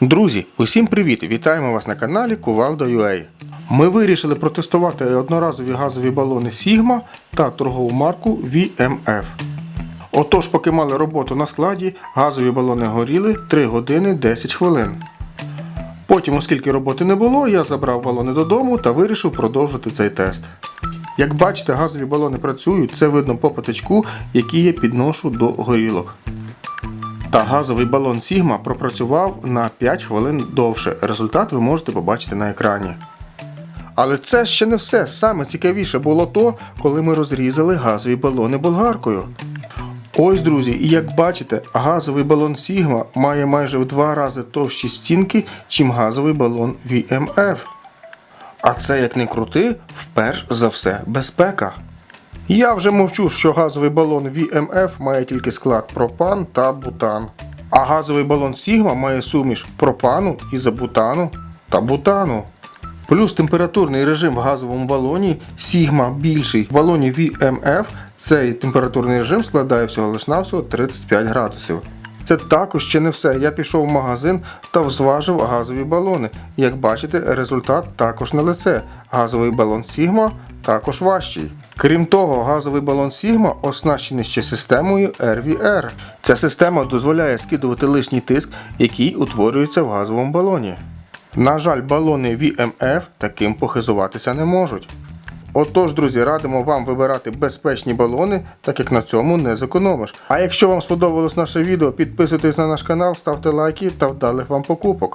Друзі, усім привіт! Вітаємо вас на каналі Кувалда.ua. Ми вирішили протестувати одноразові газові балони Sigma та торгову марку VMF. Отож, поки мали роботу на складі, газові балони горіли 3 години 10 хвилин. Потім, оскільки роботи не було, я забрав балони додому та вирішив продовжити цей тест. Як бачите, газові балони працюють, це видно по патичку, який я підношу до горілок. Та газовий балон Sigma пропрацював на 5 хвилин довше. Результат ви можете побачити на екрані. Але це ще не все. Саме цікавіше було то, коли ми розрізали газові балони болгаркою. Ось, друзі, і як бачите, газовий балон Sigma має майже в два рази товщі стінки, чим газовий балон VMF. А це, як не крути, вперш за все безпека. Я вже мовчу, що газовий балон VMF має тільки склад пропан та бутан. А газовий балон Sigma має суміш пропану, ізобутану та бутану. Плюс температурний режим в газовому балоні Sigma більший. В балоні VMF цей температурний режим складає всього лиш навсього 35 градусів. Це також ще не все. Я пішов в магазин та взважив газові балони. Як бачите, результат також на лице. Газовий балон Sigma також важчий. Крім того, газовий балон Sigma оснащений ще системою RVR. Ця система дозволяє скидувати лишній тиск, який утворюється в газовому балоні. На жаль, балони VMF таким похизуватися не можуть. Отож, друзі, радимо вам вибирати безпечні балони, так як на цьому не зекономиш. А якщо вам сподобалось наше відео, підписуйтесь на наш канал, ставте лайки та вдалих вам покупок.